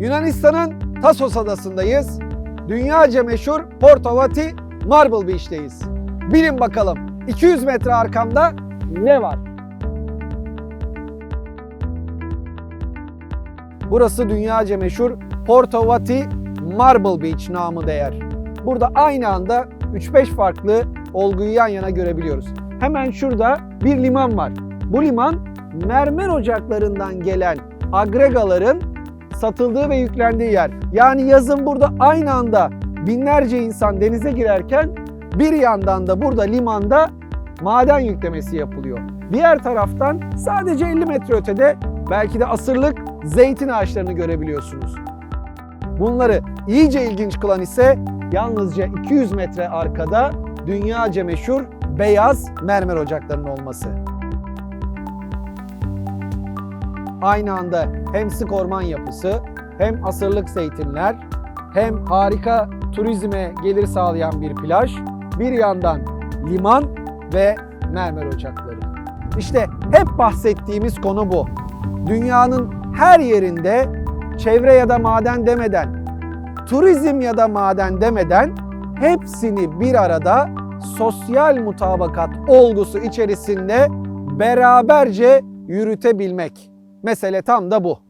Yunanistan'ın Tasos adasındayız. Dünyaca meşhur Porto Vati Marble Beach'teyiz. Bilin bakalım 200 metre arkamda ne var? Burası dünyaca meşhur Porto Vati Marble Beach namı değer. Burada aynı anda 3-5 farklı olguyu yan yana görebiliyoruz. Hemen şurada bir liman var. Bu liman mermer ocaklarından gelen agregaların satıldığı ve yüklendiği yer. Yani yazın burada aynı anda binlerce insan denize girerken bir yandan da burada limanda maden yüklemesi yapılıyor. Diğer taraftan sadece 50 metre ötede belki de asırlık zeytin ağaçlarını görebiliyorsunuz. Bunları iyice ilginç kılan ise yalnızca 200 metre arkada dünyaca meşhur beyaz mermer ocaklarının olması. Aynı anda hem sık orman yapısı, hem asırlık zeytinler, hem harika turizme gelir sağlayan bir plaj, bir yandan liman ve mermer ocakları. İşte hep bahsettiğimiz konu bu. Dünyanın her yerinde çevre ya da maden demeden, turizm ya da maden demeden hepsini bir arada sosyal mutabakat olgusu içerisinde beraberce yürütebilmek. Mesele tam da bu.